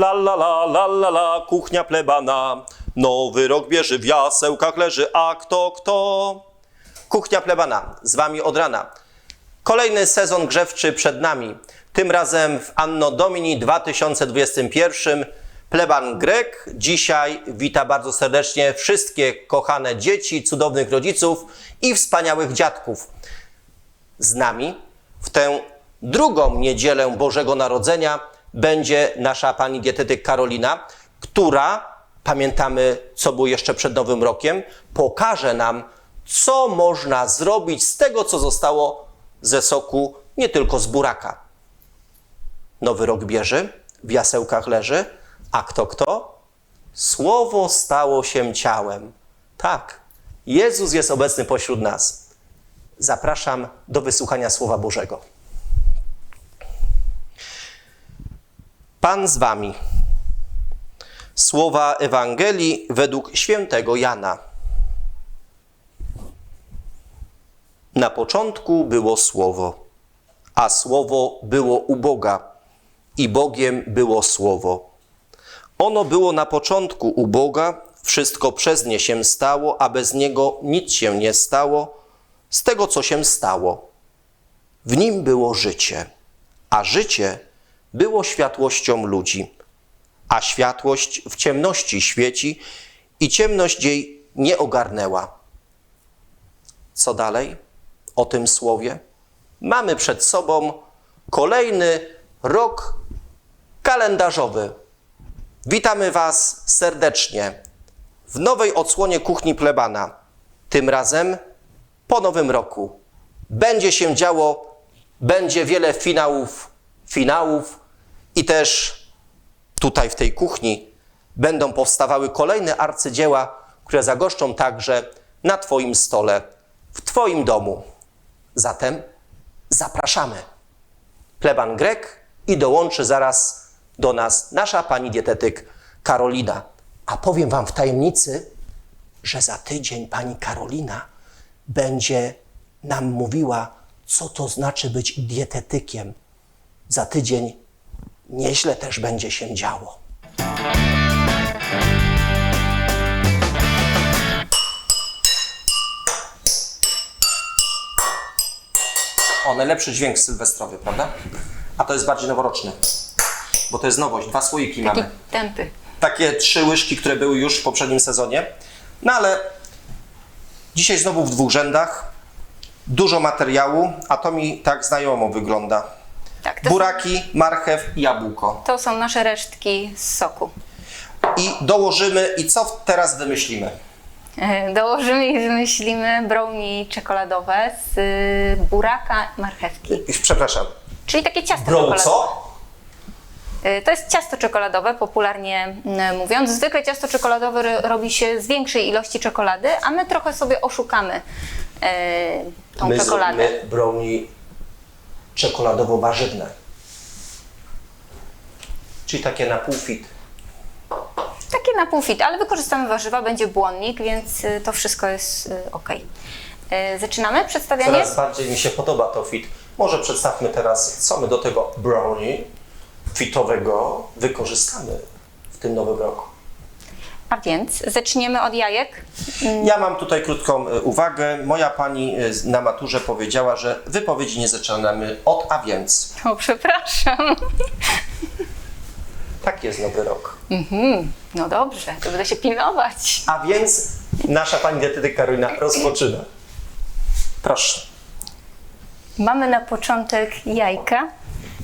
La la la la la la, kuchnia plebana. Nowy rok bierze, w jasełkach leży, a kto, kto? Kuchnia plebana, z wami od rana. Kolejny sezon grzewczy przed nami. Tym razem w Anno Domini 2021. Pleban Grek dzisiaj wita bardzo serdecznie wszystkie kochane dzieci, cudownych rodziców i wspaniałych dziadków. Z nami w tę drugą niedzielę Bożego Narodzenia będzie nasza pani dietetyk Karolina, która, pamiętamy co było jeszcze przed Nowym Rokiem, pokaże nam, co można zrobić z tego, co zostało ze soku, nie tylko z buraka. Nowy rok bierze, w jasełkach leży, a kto kto? Słowo stało się ciałem. Tak, Jezus jest obecny pośród nas. Zapraszam do wysłuchania Słowa Bożego. Pan z wami. Słowa Ewangelii według świętego Jana. Na początku było Słowo, a Słowo było u Boga i Bogiem było Słowo. Ono było na początku u Boga, wszystko przez nie się stało, a bez niego nic się nie stało z tego, co się stało. W nim było życie, a życie było światłością ludzi, a światłość w ciemności świeci i ciemność jej nie ogarnęła. Co dalej o tym słowie? Mamy przed sobą kolejny rok kalendarzowy. Witamy Was serdecznie w nowej odsłonie kuchni plebana. Tym razem po nowym roku. Będzie się działo, będzie wiele finałów, finałów i też tutaj w tej kuchni będą powstawały kolejne arcydzieła, które zagoszczą także na Twoim stole, w Twoim domu. Zatem zapraszamy. Pleban Grek i dołączy zaraz do nas nasza pani dietetyk Karolina. A powiem Wam w tajemnicy, że za tydzień pani Karolina będzie nam mówiła, co to znaczy być dietetykiem. Za tydzień nieźle też będzie się działo. O, najlepszy dźwięk sylwestrowy, prawda? A to jest bardziej noworoczny, bo to jest nowość. Dwa słoiki Taki mamy. tępy. Takie trzy łyżki, które były już w poprzednim sezonie. No ale dzisiaj znowu w dwóch rzędach. Dużo materiału, a to mi tak znajomo wygląda. Tak, to, Buraki, marchew i jabłko. to są nasze resztki z soku. I dołożymy, i co teraz wymyślimy? E, Dołożymy i wymyślimy brownie czekoladowe z y, buraka i marchewki. Przepraszam. Czyli takie ciasto Broł czekoladowe. co? Y, To jest ciasto czekoladowe, popularnie mm, mówiąc. Zwykle ciasto czekoladowe ro- robi się z większej ilości czekolady, a my trochę sobie oszukamy e, tą My czekoladę. zrobimy brownie czekoladowo-warzywne. Czyli takie na pół fit. Takie na pół fit, ale wykorzystamy warzywa, będzie błonnik, więc y, to wszystko jest y, ok. Zaczynamy przedstawianie? Coraz bardziej mi się podoba to fit. Może przedstawmy teraz, co my do tego brownie fitowego wykorzystamy w tym nowym roku. A więc zaczniemy od jajek. Ja mam tutaj krótką e, uwagę. Moja pani e, na maturze powiedziała, że wypowiedzi nie zaczynamy od a więc. O, przepraszam. Tak jest nowy rok. Mhm, no dobrze, to będę się pilnować. A więc nasza pani dietetyk Karolina rozpoczyna. Proszę. Mamy na początek jajka.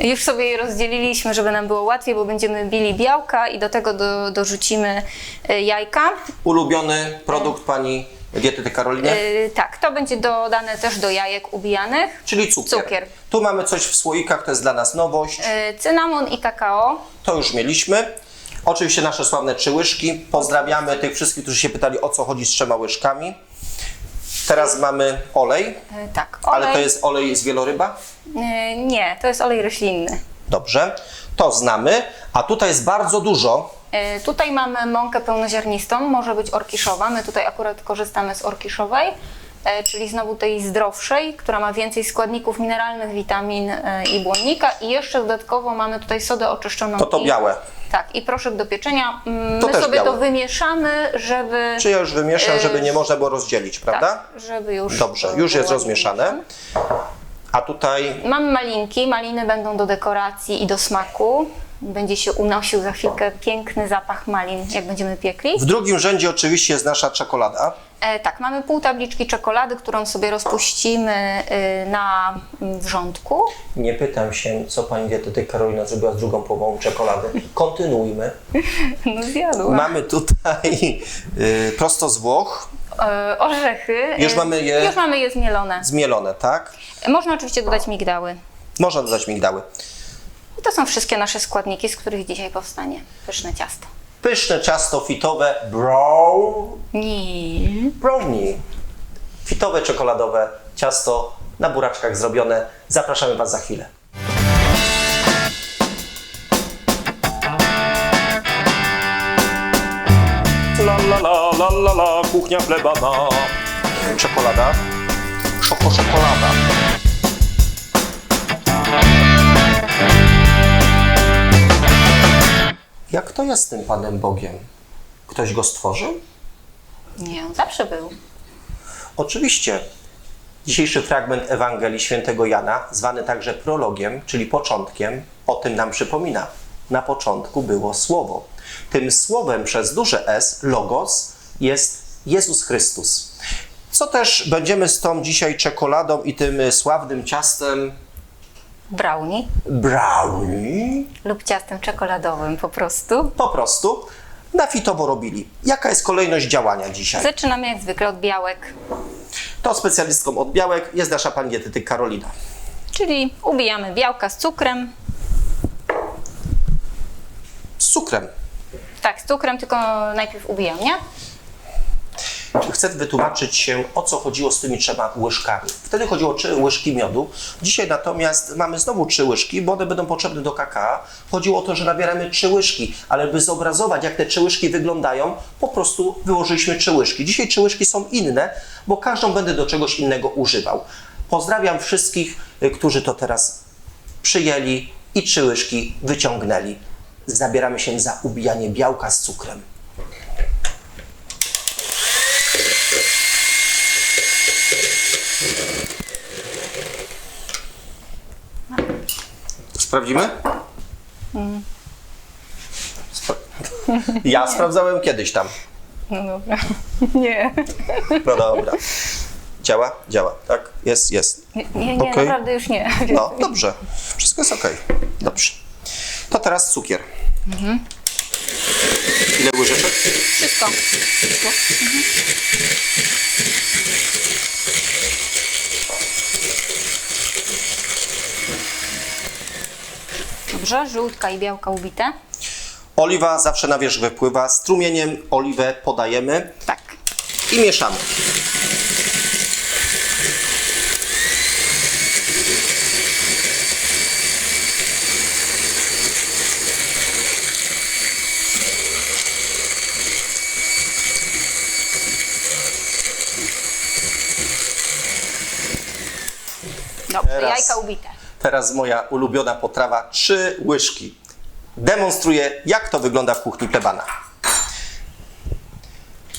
Już sobie je rozdzieliliśmy, żeby nam było łatwiej, bo będziemy bili białka i do tego do, dorzucimy y, jajka. Ulubiony produkt pani dietetyk Karoliny? Y, tak, to będzie dodane też do jajek ubijanych. Czyli cukier. cukier. Tu mamy coś w słoikach, to jest dla nas nowość. Y, cynamon i kakao. To już mieliśmy. Oczywiście nasze sławne trzy łyżki. Pozdrawiamy tych wszystkich, którzy się pytali, o co chodzi z trzema łyżkami. Teraz mamy olej, Y, tak, olej. ale to jest olej z wieloryba. Y, nie, to jest olej roślinny. Dobrze, to znamy. A tutaj jest bardzo dużo. Y, Tutaj mamy mąkę pełnoziarnistą, może być orkiszowa. My tutaj akurat korzystamy z orkiszowej. E, czyli znowu tej zdrowszej, która ma więcej składników mineralnych, witamin e, i błonnika. I jeszcze dodatkowo mamy tutaj sodę oczyszczoną. To to białe. Tak, i proszek do pieczenia. Mm, To My też sobie to białe. wymieszamy, żeby. Czy ja już wymieszam, E, żeby nie można było rozdzielić, prawda? Tak, żeby już. Dobrze, to już jest rozmieszane. A tutaj Mamy malinki. Maliny będą do dekoracji i do smaku. Będzie się unosił za chwilkę piękny zapach malin, jak będziemy piekli. w drugim rzędzie oczywiście jest nasza czekolada. E, tak, mamy pół tabliczki czekolady, którą sobie rozpuścimy y, na mm, wrzątku. Nie pytam się, co pani dietetyk Karolina zrobiła z drugą połową czekolady. Kontynuujmy. No zjadła. Mamy tutaj y, prosto z Włoch, E, orzechy. Już e, mamy je- Już mamy je zmielone. zmielone, tak? Można oczywiście dodać migdały. Można dodać migdały. I to są wszystkie nasze składniki, z których dzisiaj powstanie pyszne ciasto. Pyszne ciasto fitowe brown, Nie. brownie. Fitowe, czekoladowe ciasto na buraczkach zrobione. Zapraszamy Was za chwilę. La la la la la la, kuchnia plebana. Czekolada. Szoko Jak to jest z tym Panem Bogiem? Ktoś go stworzył? Nie, on zawsze był. Oczywiście. Dzisiejszy fragment Ewangelii Świętego Jana, zwany także prologiem, czyli początkiem, o tym nam przypomina. Na początku było Słowo. Tym Słowem przez duże S, Logos, jest Jezus Chrystus. Co też będziemy z tą dzisiaj czekoladą i tym sławnym ciastem Brownie brownie lub ciastem czekoladowym po prostu. po prostu na fitowo robili. Jaka jest kolejność działania dzisiaj? Zaczynamy jak zwykle od białek, To specjalistką od białek jest nasza pani dietetyk Karolina. czyli ubijamy białka z cukrem. Z cukrem. Tak, z cukrem, tylko najpierw ubijam, nie? Chcę wytłumaczyć się, o co chodziło z tymi trzema łyżkami. Wtedy chodziło o trzy łyżki miodu. Dzisiaj natomiast mamy znowu trzy łyżki, bo one będą potrzebne do kakao. Chodziło o to, że nabieramy trzy łyżki, ale by zobrazować, jak te trzy łyżki wyglądają, po prostu wyłożyliśmy trzy łyżki. Dzisiaj trzy łyżki są inne, bo każdą będę do czegoś innego używał. Pozdrawiam wszystkich, y, którzy to teraz przyjęli i trzy łyżki wyciągnęli. Zabieramy się za ubijanie białka z cukrem. Sprawdzimy? Spra- ja sprawdzałem kiedyś tam. No dobra. Nie. No dobra. Działa? Działa, tak? Jest, jest. Nie, nie, nie Okej. naprawdę już nie. No, dobrze. Wszystko jest ok. Dobrze. To teraz cukier. Ile łyżeczek? Wszystko. Dobrze, żółtka i białka ubite. Oliwa zawsze na wierzch wypływa. Strumieniem oliwę podajemy Tak. i mieszamy. Dobrze, Teraz. jajka ubite. Teraz moja ulubiona potrawa, trzy łyżki. Demonstruję, jak to wygląda w kuchni plebana.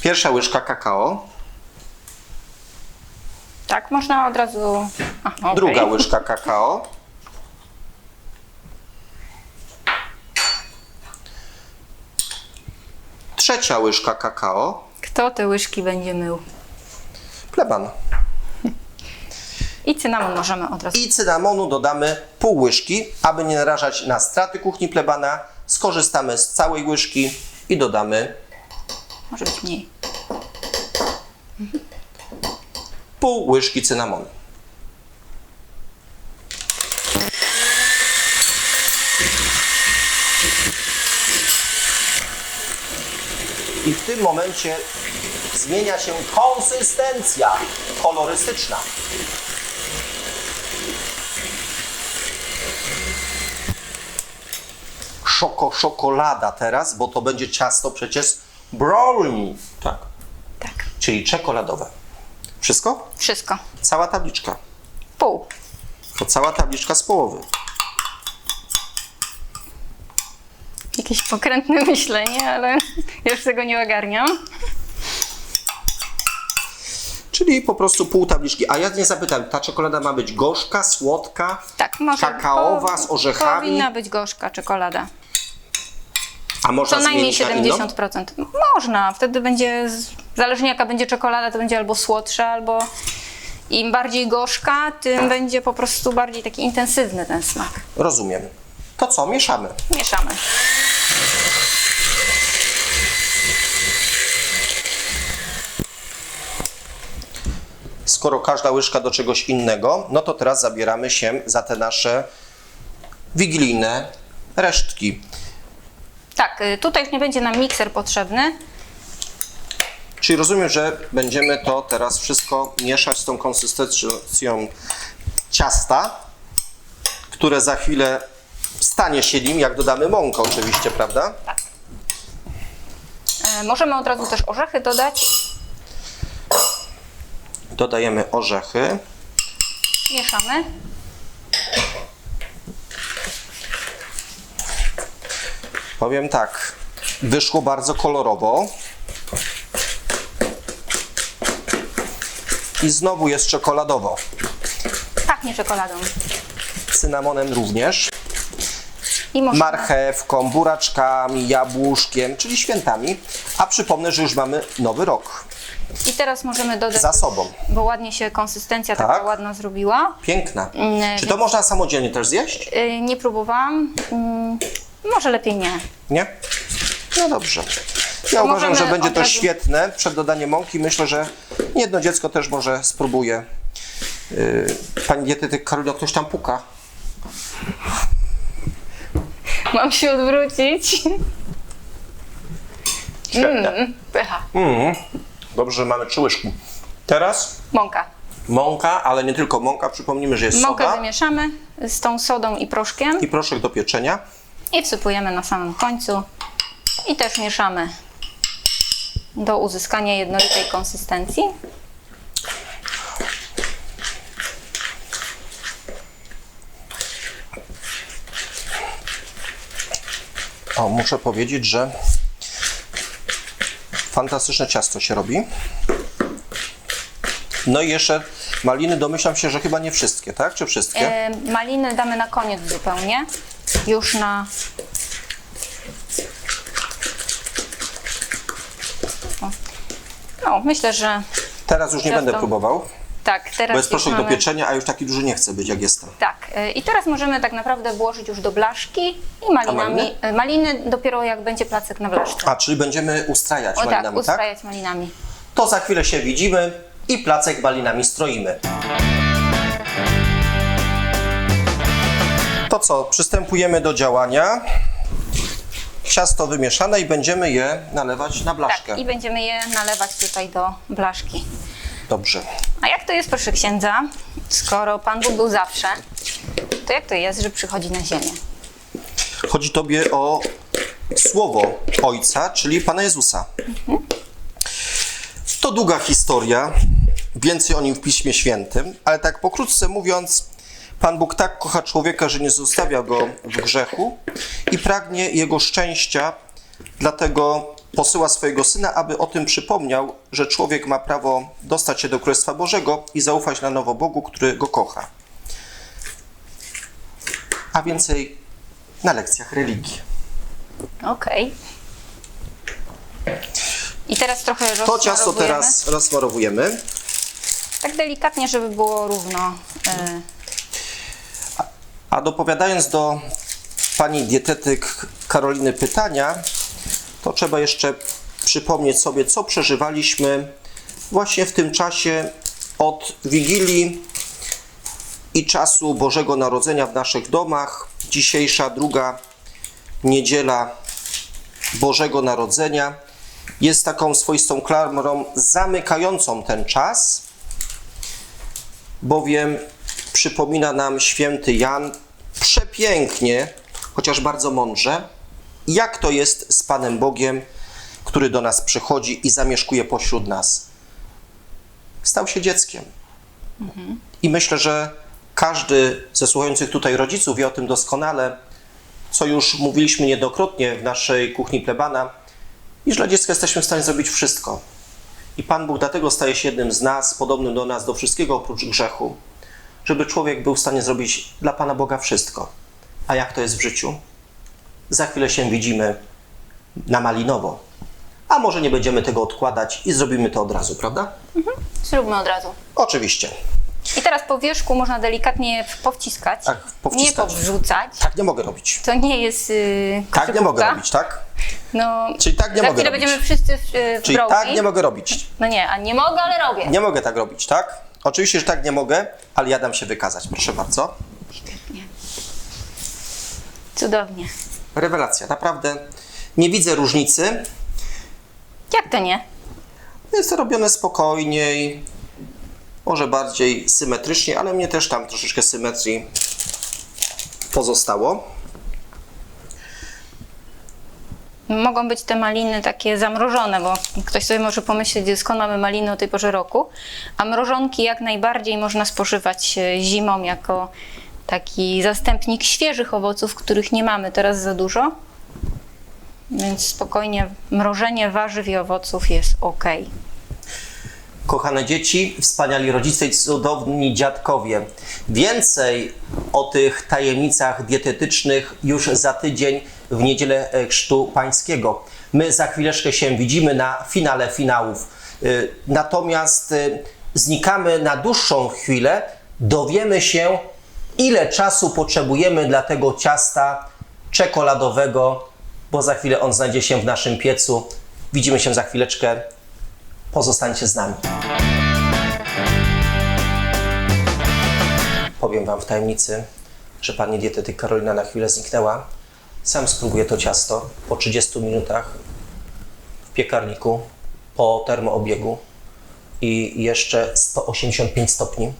Pierwsza łyżka kakao, Tak, można od razu. A, okej. druga łyżka kakao, trzecia łyżka kakao, Kto te łyżki będzie mył? pleban. I cynamon możemy od razu. I cynamonu dodamy pół łyżki, aby nie narażać na straty kuchni plebana. Skorzystamy z całej łyżki i dodamy Może być mniej. pół łyżki cynamonu. I w tym momencie zmienia się konsystencja kolorystyczna. Szoko, szokolada teraz, bo to będzie ciasto przecież brownie. Tak Tak. czyli czekoladowe. Wszystko? Wszystko. Cała tabliczka. Pół. To cała tabliczka z połowy. Jakieś pokrętne myślenie, ale już tego nie ogarniam. Czyli po prostu pół tabliczki. A ja nie zapytam, ta czekolada ma być gorzka, słodka, Tak, może. kakaowa z orzechami, Powinna być gorzka czekolada. A można Co najmniej zmienić na inną? 70%. Można, wtedy będzie, zależnie jaka będzie czekolada, to będzie albo słodsza, albo im bardziej gorzka, tym będzie po prostu bardziej taki intensywny ten smak. Rozumiem. To co? Mieszamy. Mieszamy. Skoro każda łyżka do czegoś innego, no to teraz zabieramy się za te nasze wigilijne resztki. Tak, y, tutaj już nie będzie nam mikser potrzebny. Czyli rozumiem, że będziemy to teraz wszystko mieszać z tą konsystencją ciasta, które za chwilę stanie się nim, jak dodamy mąkę oczywiście, prawda? E, Możemy od razu też orzechy dodać. Dodajemy orzechy. Mieszamy. Powiem tak, wyszło bardzo kolorowo. I znowu jest czekoladowo. Pachnie czekoladą. Cynamonem również. I Marchewką, buraczkami, jabłuszkiem, czyli świętami. A przypomnę, że już mamy nowy rok I teraz możemy dodać, za sobą. bo ładnie się konsystencja Tak. taka ładna zrobiła. Piękna. Mm, Czy to można samodzielnie też zjeść? Y, Nie próbowałam. Może lepiej nie. Nie? No dobrze. Ja uważam, że będzie to świetne przed dodaniem mąki. Myślę, że jedno dziecko też może spróbuje. Yy, Pani dietetyk Karolina, ktoś tam puka. Mam się odwrócić. Świetnie. Mm, pycha. Mm. Dobrze, że mamy trzy łyżki. Teraz Mąka. mąka, ale nie tylko mąka. Przypomnijmy, że jest Mąkę soda wymieszamy z tą sodą i proszkiem i proszek do pieczenia. I wsypujemy na samym końcu. I też mieszamy do uzyskania jednolitej konsystencji. O, muszę powiedzieć, że fantastyczne ciasto się robi. No i jeszcze maliny, domyślam się, że chyba nie wszystkie, tak? Czy wszystkie? E, maliny damy na koniec zupełnie. Już na. O. No, myślę, że Teraz już nie będę próbował, tak. Teraz bo jest już proszek do mamy- pieczenia, a już taki duży nie chcę być, jak jestem. Tak. e, I teraz możemy tak naprawdę włożyć już do blaszki i malinami. maliny? e, maliny dopiero jak będzie placek na blaszce. A, czyli będziemy ustrajać O tak, malinami, tak? ustrajać malinami. To za chwilę się widzimy i placek malinami stroimy. To co, przystępujemy do działania. Ciasto wymieszane i będziemy je nalewać na blaszkę. Tak, i będziemy je nalewać tutaj do blaszki. Dobrze. A jak to jest, proszę księdza, skoro Pan Bóg był zawsze, to jak to jest, że przychodzi na ziemię? Chodzi Tobie o słowo Ojca, czyli Pana Jezusa. To długa historia, więcej o nim w Piśmie Świętym, ale tak pokrótce mówiąc, Pan Bóg tak kocha człowieka, że nie zostawia go w grzechu i pragnie jego szczęścia, dlatego posyła swojego Syna, aby o tym przypomniał, że człowiek ma prawo dostać się do Królestwa Bożego i zaufać na nowo Bogu, który go kocha. A więcej na lekcjach religii. Okej. I teraz trochę To ciasto teraz rozsmarowujemy. Tak delikatnie, żeby było równo. e, A dopowiadając do pani dietetyk Karoliny pytania, to trzeba jeszcze przypomnieć sobie, co przeżywaliśmy właśnie w tym czasie od Wigilii i czasu Bożego Narodzenia w naszych domach. Dzisiejsza druga niedziela Bożego Narodzenia jest taką swoistą klamrą zamykającą ten czas, bowiem przypomina nam święty Jan przepięknie, chociaż bardzo mądrze, jak to jest z Panem Bogiem, który do nas przychodzi i zamieszkuje pośród nas. stał się dzieckiem. I myślę, że każdy ze słuchających tutaj rodziców wie o tym doskonale, co już mówiliśmy niejednokrotnie w naszej kuchni plebana, iż dla dziecka jesteśmy w stanie zrobić wszystko. I Pan Bóg dlatego staje się jednym z nas, podobnym do nas, do wszystkiego oprócz grzechu, żeby człowiek był w stanie zrobić dla Pana Boga wszystko. A jak to jest w życiu? Za chwilę się widzimy na malinowo. A może nie będziemy tego odkładać i zrobimy to od razu, prawda? Zróbmy od razu. Oczywiście. I teraz po wierzchu można delikatnie powciskać. Tak, powciskać. Nie powrzucać. Tak nie mogę robić. To nie jest yy, Tak nie mogę robić, tak? No, Czyli tak nie za mogę chwilę robić. będziemy wszyscy w, yy, w Czyli tak nie mogę robić. No nie, a nie mogę, ale robię. Nie mogę tak robić, tak? Oczywiście, że tak nie mogę, ale ja dam się wykazać. Proszę bardzo. Świetnie. Cudownie. Rewelacja, naprawdę. Nie widzę różnicy. Jak to nie? Jest to robione spokojniej, może bardziej symetrycznie, ale mnie też tam troszeczkę symetrii pozostało. Mogą być te maliny takie zamrożone, bo ktoś sobie może pomyśleć, skąd mamy maliny o tej porze roku. A mrożonki jak najbardziej można spożywać e, zimą jako taki zastępnik świeżych owoców, których nie mamy teraz za dużo. Więc spokojnie mrożenie warzyw i owoców jest ok. Kochane dzieci, wspaniali rodzice i cudowni dziadkowie. Więcej o tych tajemnicach dietetycznych już za tydzień w niedzielę e, Chrztu Pańskiego. My za chwileczkę się widzimy na finale finałów. Y, Natomiast y, znikamy na dłuższą chwilę, dowiemy się, ile czasu potrzebujemy dla tego ciasta czekoladowego, bo za chwilę on znajdzie się w naszym piecu. Widzimy się za chwileczkę. Pozostańcie z nami. Powiem Wam w tajemnicy, że pani dietetyk Karolina na chwilę zniknęła. Sam spróbuję to ciasto po 30 minutach w piekarniku po termoobiegu i jeszcze 185 stopni.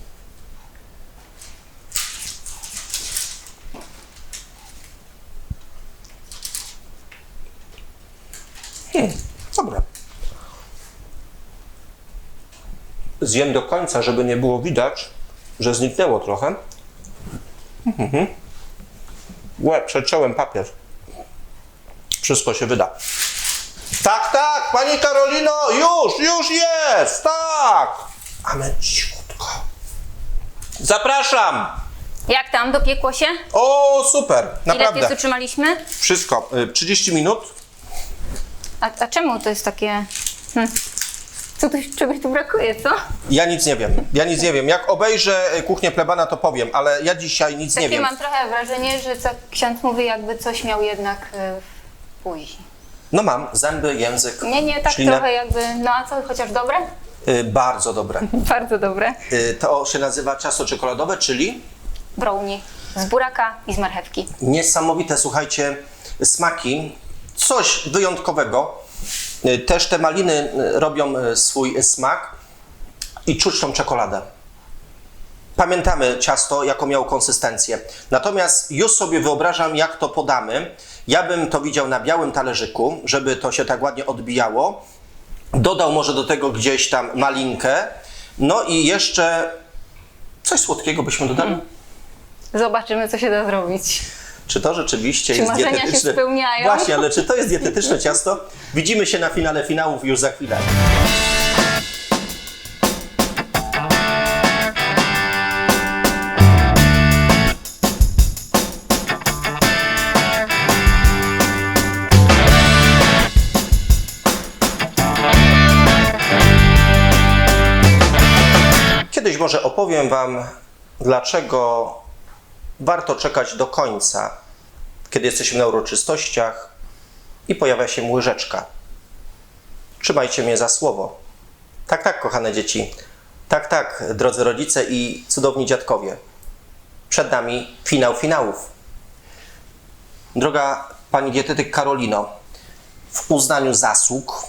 Hmm, dobre. Zjem do końca, żeby nie było widać, że zniknęło trochę. Mhm. Łe, przeciąłem papier. Wszystko się wyda. Tak, tak, pani Karolino, już, już jest, tak. Amen, cichutko. Zapraszam. Jak tam, dopiekło się? O, super, Ile naprawdę. piecu trzymaliśmy? Wszystko, y, 30 minut. A, a czemu to jest takie... Hm. Co tu, czegoś tu brakuje, co? Ja nic nie wiem, ja nic nie wiem. Jak obejrzę y, kuchnię plebana, to powiem, ale ja dzisiaj nic nie Takie wiem. mam trochę wrażenie, że co ksiądz mówi, jakby coś miał jednak y, w buzi. No mam, zęby, język, Nie, nie, tak ślinę. trochę jakby, no a co, chociaż dobre? Y, Bardzo dobre. Bardzo dobre. Y, To się nazywa ciasto czekoladowe, czyli Brownie z buraka i z marchewki. niesamowite, słuchajcie, smaki. Coś wyjątkowego. Y, Też te maliny y, robią y, swój smak i czuć tą czekoladę. Pamiętamy ciasto, jaką miało konsystencję. Natomiast już sobie wyobrażam, jak to podamy. Ja bym to widział na białym talerzyku, żeby to się tak ładnie odbijało. Dodał może do tego gdzieś tam malinkę. No i jeszcze coś słodkiego byśmy dodali. Zobaczymy, co się da zrobić. Czy to rzeczywiście Czy jest marzenia się dietetyczne? spełniają? Właśnie, ale czy to jest dietetyczne ciasto? Widzimy się na finale finałów już za chwilę. Kiedyś może opowiem Wam, dlaczego warto czekać do końca, kiedy jesteśmy na uroczystościach i pojawia się łyżeczka. Trzymajcie mnie za słowo. Tak, tak, kochane dzieci. Tak, tak, drodzy rodzice i cudowni dziadkowie. Przed nami finał finałów. Droga pani dietetyk Karolino, w uznaniu zasług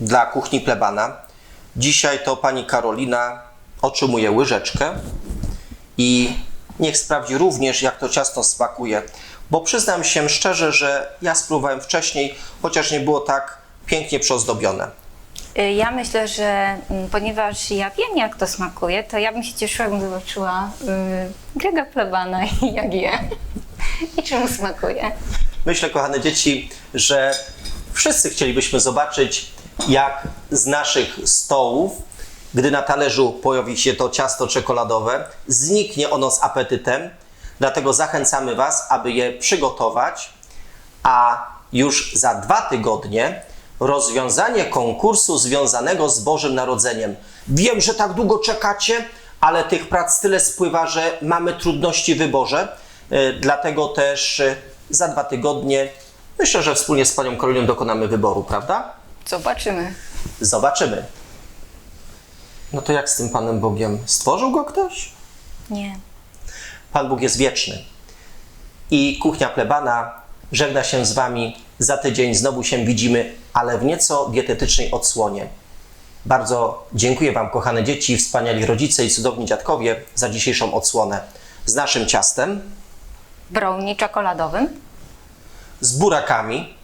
dla kuchni plebana, dzisiaj to pani Karolina otrzymuje łyżeczkę i niech sprawdzi również, jak to ciasto smakuje. Bo przyznam się szczerze, że ja spróbowałem wcześniej, chociaż nie było tak pięknie przyozdobione. Y, Ja myślę, że mm, ponieważ ja wiem, jak to smakuje, to ja bym się cieszyła, jakbym zobaczyła y, Grega Plebana i jak je. I czemu smakuje. Myślę, kochane dzieci, że wszyscy chcielibyśmy zobaczyć, jak z naszych stołów, gdy na talerzu pojawi się to ciasto czekoladowe, zniknie ono z apetytem. Dlatego zachęcamy Was, aby je przygotować, a już za dwa tygodnie rozwiązanie konkursu związanego z Bożym Narodzeniem. Wiem, że tak długo czekacie, ale tych prac tyle spływa, że mamy trudności w wyborze. E, Dlatego też e, za dwa tygodnie myślę, że wspólnie z Panią Karoliną dokonamy wyboru, prawda? Zobaczymy. Zobaczymy. No to jak z tym Panem Bogiem? Stworzył go ktoś? Nie. Pan Bóg jest wieczny. I kuchnia plebana żegna się z Wami. Za tydzień znowu się widzimy, ale w nieco dietetycznej odsłonie. Bardzo dziękuję Wam, kochane dzieci, wspaniali rodzice i cudowni dziadkowie, za dzisiejszą odsłonę. Z naszym ciastem, Brownie czekoladowym, z burakami,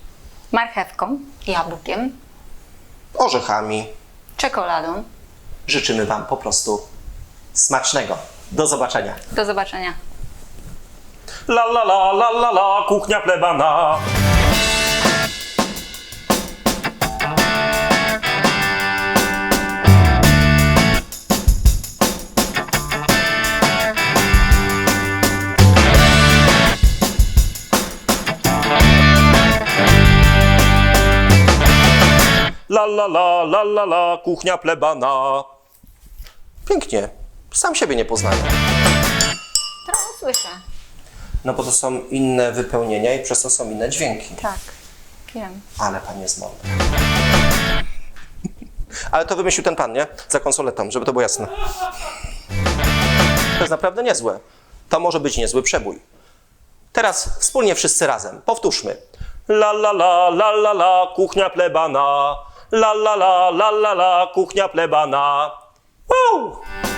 marchewką, jabłkiem, orzechami. czekoladą. Życzymy Wam po prostu smacznego. Do zobaczenia. Do zobaczenia. La la la la la la, kuchnia plebana. La la la la la la, kuchnia plebana. Pięknie. Sam siebie nie poznaję. Trochę słyszę. No bo to są inne wypełnienia i przez to są inne dźwięki. Tak. Wiem. Ale pan jest mądry. Ale to wymyślił ten pan, nie? Za konsoletą, żeby to było jasne. To jest naprawdę niezłe. To może być niezły przebój. Teraz wspólnie wszyscy razem. Powtórzmy. La la la la la la, kuchnia plebana. La la la la la la, kuchnia plebana. Uou!